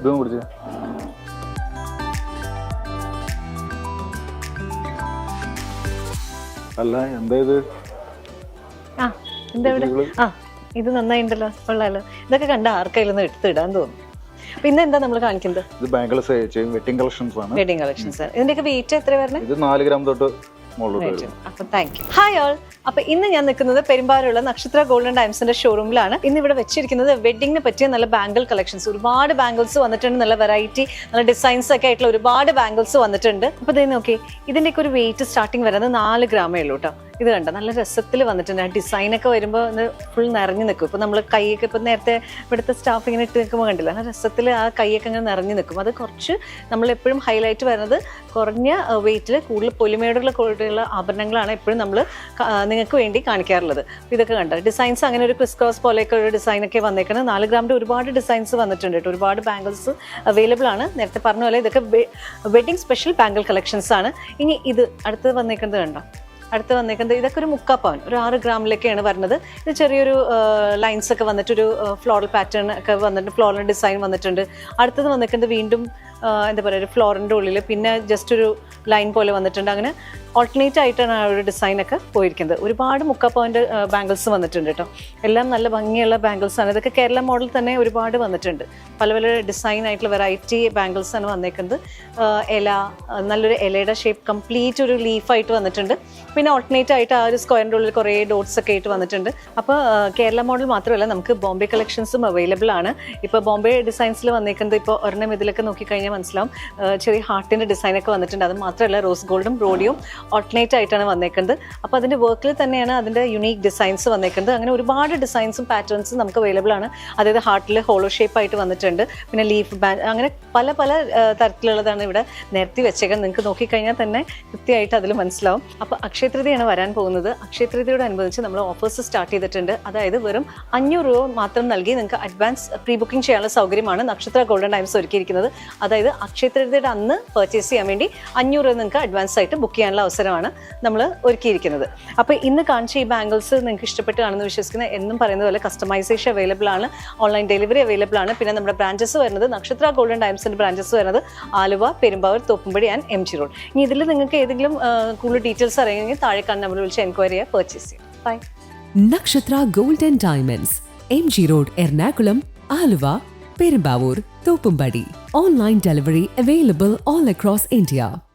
ഇതൊന്നും പിടിച്ചേ അല്ല എന്താ ഇത്? ആ എന്താ ഇവിടെ? ഇതികൾ? ആ ഇത് നന്നായിണ്ടല്ലോ കൊള്ളാലോ. ഇതൊക്കെ കണ്ട ആർക്കായാലും എടുത്തിടാൻ തോന്നും പിന്നെ എന്താ നമ്മൾ കാണിക്കുന്നത്? ഇത് ബാംഗിൾസ് വെഡിങ് കളക്ഷൻസ് ആണ് വെഡിങ് കളക്ഷൻസ്. ഇതിന്റെയൊക്കെ വെയിറ്റ് എത്ര വരണേ? ഇത് നാല് ഗ്രാം തൊട്ട് അപ്പൊ താങ്ക് യു ഹായ് ഓൾ അപ്പൊ ഇന്ന് ഞാൻ നിൽക്കുന്നത് പെരുമ്പാലുള്ള നക്ഷത്ര ഗോൾഡൻ ഡയമണ്ട്സിന്റെ ഷോറൂമിലാണ് ഇന്ന് ഇവിടെ വെച്ചിരിക്കുന്നത് വെഡിങ്ങിന് പറ്റിയ നല്ല ബാംഗിൾ കളക്ഷൻസ് ഒരുപാട് ബാംഗിൾസ് വന്നിട്ടുണ്ട്. നല്ല വെറൈറ്റി നല്ല ഡിസൈൻസ് ഒക്കെ ആയിട്ടുള്ള ഒരുപാട് ബാംഗിൾസ് വന്നിട്ടുണ്ട്. അപ്പൊ ഇത് നോക്കി ഇതിന്റെയൊക്കെ ഒരു വെയിറ്റ് സ്റ്റാർട്ടിങ് വരുന്നത് നാല് ഗ്രാമേ ഉള്ളൂ കേട്ടോ ഇത് കണ്ട? നല്ല രസത്തിൽ വന്നിട്ടുണ്ട്. ആ ഡിസൈനൊക്കെ വരുമ്പോൾ ഒന്ന് ഫുൾ നിറഞ്ഞു നിൽക്കും. ഇപ്പം നമ്മൾ കൈയൊക്കെ ഇപ്പം നേരത്തെ ഇവിടുത്തെ സ്റ്റാഫ് ഇങ്ങനെ ഇട്ട് നിൽക്കുമ്പോൾ കണ്ടില്ല? ആ രസത്തിൽ ആ കൈയൊക്കെ ഇങ്ങനെ നിറഞ്ഞു നിൽക്കും. അത് കുറച്ച് നമ്മൾ എപ്പോഴും ഹൈലൈറ്റ് വരുന്നത് കുറഞ്ഞ വെയിറ്റിൽ കൂടുതൽ പൊലിമയോടുള്ള കൂടിയുള്ള ആഭരണങ്ങളാണ് എപ്പോഴും നമ്മൾ നിങ്ങൾക്ക് വേണ്ടി കാണിക്കാറുള്ളത്. ഇതൊക്കെ കണ്ട? ഡിസൈൻസ് അങ്ങനെ ഒരു ക്രിസ് ക്രോസ് പോലെയൊക്കെ ഒരു ഡിസൈൻ ഒക്കെ വന്നേക്കുന്നത് നാല് ഗ്രാമിന്റെ ഒരുപാട് ഡിസൈൻസ് വന്നിട്ടുണ്ട് കേട്ടോ. ഒരുപാട് ബാംഗിൾസ് അവൈലബിൾ ആണ്. നേരത്തെ പറഞ്ഞ പോലെ ഇതൊക്കെ വെഡിങ് സ്പെഷ്യൽ ബാംഗിൾ കളക്ഷൻസ് ആണ്. ഇനി ഇത് അടുത്തത് വന്നേക്കുന്നത് കണ്ടോ? അടുത്ത് വന്നേക്കുന്നത്. ഇതൊക്കെ ഒരു മുക്കാ പവൻ ഒരു ആറ് ഗ്രാമിലൊക്കെയാണ് വരുന്നത്. ഇത് ചെറിയൊരു ലൈൻസ് ഒക്കെ വന്നിട്ട് ഒരു ഫ്ലോറൽ പാറ്റേൺ ഒക്കെ വന്നിട്ട് ഫ്ലോറൽ ഡിസൈൻ വന്നിട്ടുണ്ട്. അടുത്തത് വന്നേക്കുന്നത് വീണ്ടും എന്താ പറയുക ഒരു ഫ്ലോറിന്റെ ഉള്ളിൽ പിന്നെ ജസ്റ്റ് ഒരു ലൈൻ പോലെ വന്നിട്ടുണ്ട്. അങ്ങനെ ഓൾട്ടർനേറ്റ് ആയിട്ടാണ് ആ ഒരു ഡിസൈനൊക്കെ പോയിരിക്കുന്നത്. ഒരുപാട് മുക്കാ പോയിന്റ് ബാംഗിൾസ് വന്നിട്ടുണ്ട് കേട്ടോ എല്ലാം നല്ല ഭംഗിയുള്ള ബാംഗിൾസ് ആണ്. ഇതൊക്കെ കേരള മോഡൽ തന്നെ ഒരുപാട് വന്നിട്ടുണ്ട്. പല പല ഡിസൈൻ ആയിട്ടുള്ള വെറൈറ്റി ബാംഗിൾസ് ആണ് വന്നേക്കുന്നത്. ഇല നല്ലൊരു ഇലയുടെ ഷേപ്പ് കംപ്ലീറ്റ് ഒരു ലീഫായിട്ട് വന്നിട്ടുണ്ട്. പിന്നെ ഓൾട്ടർനേറ്റ് ആയിട്ട് ആ ഒരു സ്ക്വയറിന്റെ ഉള്ളിൽ കുറേ ഡോട്ട്സ് ഒക്കെ ആയിട്ട് വന്നിട്ടുണ്ട്. അപ്പോൾ കേരള മോഡൽ മാത്രമല്ല നമുക്ക് ബോംബെ കളക്ഷൻസും അവൈലബിൾ ആണ്. ഇപ്പോൾ ബോംബെ ഡിസൈൻസിൽ വന്നേക്കുന്നത് ഇപ്പോൾ ഒരെണ്ണം ഇതിലൊക്കെ നോക്കിക്കഴിഞ്ഞാൽ മനസ്സിലാവും. ചെറിയ ഹാർട്ടിന്റെ ഡിസൈനൊക്കെ വന്നിട്ടുണ്ട്. അത് മാത്രമല്ല റോസ് ഗോൾഡും റോഡിയും ഓൾട്ടർനേറ്റ് ആയിട്ടാണ് വന്നേക്കുന്നത്. അപ്പോൾ അതിന്റെ വർക്കിൽ തന്നെയാണ് അതിന്റെ യുണീക്ക് ഡിസൈൻസ് വന്നേക്കുന്നത്. അങ്ങനെ ഒരുപാട് ഡിസൈൻസും പാറ്റേൺസും നമുക്ക് അവൈലബിൾ ആണ്. അതായത് ഹാർട്ടിൽ ഹോളോ ഷേപ്പ് ആയിട്ട് വന്നിട്ടുണ്ട്. പിന്നെ ലീഫ് ബാൻഡ് അങ്ങനെ പല പല തരത്തിലുള്ളതാണ് ഇവിടെ നിരത്തി വെച്ചേക്കുന്നത്. നിങ്ങൾക്ക് നോക്കിക്കഴിഞ്ഞാൽ തന്നെ കൃത്യമായിട്ട് അതിൽ മനസ്സിലാവും. അപ്പോൾ അക്ഷയ തൃതീയാണ് വരാൻ പോകുന്നത്. അക്ഷയ അനുബന്ധിച്ച് നമ്മൾ ഓഫേഴ്സ് സ്റ്റാർട്ട് ചെയ്തിട്ടുണ്ട്. അതായത് വെറും അഞ്ഞൂറ് രൂപ മാത്രം നൽകി നിങ്ങൾക്ക് അഡ്വാൻസ് പ്രീ ബുക്കിംഗ് ചെയ്യാനുള്ള സൗകര്യമാണ് നക്ഷത്ര ഗോൾഡൻ ടൈംസ് ഒരുക്കിയിരിക്കുന്നത്. അതായത് അക്ഷയ തൃതീയയുടെ അന്ന് പർച്ചേസ് ചെയ്യാൻ വേണ്ടി അഞ്ഞൂറ് രൂപ നിങ്ങൾക്ക് അഡ്വാൻസ് ആയിട്ട് ബുക്ക് ചെയ്യാനുള്ള അവസരമാണ് നമ്മൾ ഒരുക്കിയിരിക്കുന്നത്. അപ്പോൾ ഇന്ന് കാണിച്ച ഈ ബാംഗിൾസ് നിങ്ങൾക്ക് ഇഷ്ടപ്പെട്ട് കാണുന്ന വിശ്വസിക്കുന്ന എന്നും പറയുന്നത് പോലെ കസ്റ്റമൈസേഷൻ അവൈലബിൾ ആണ്. ഓൺലൈൻ ഡെലിവറി അവൈലബിൾ ആണ്. പിന്നെ നമ്മുടെ ബ്രാഞ്ചസ് വരുന്നത് നക്ഷത്ര ഗോൾഡൻ ടൈംസിന്റെ ബ്രാഞ്ചസ് വരുന്നത് Aluva Perumbavoor Thoppumpady and M G road ഇനി ഇതിൽ നിങ്ങൾക്ക് ഏതെങ്കിലും കൂടുതൽ ഡീറ്റെയിൽസ് അറിയണമെങ്കിൽ താഴെ കാണുന്ന നമ്മൾ വിളിച്ച് എൻക്വയറി പർച്ചേസ് ചെയ്യാം. By Nakshatra golden diamonds M G road Ernakulam Aluva Perumbavoor Thoppumpady. Online delivery available all across India.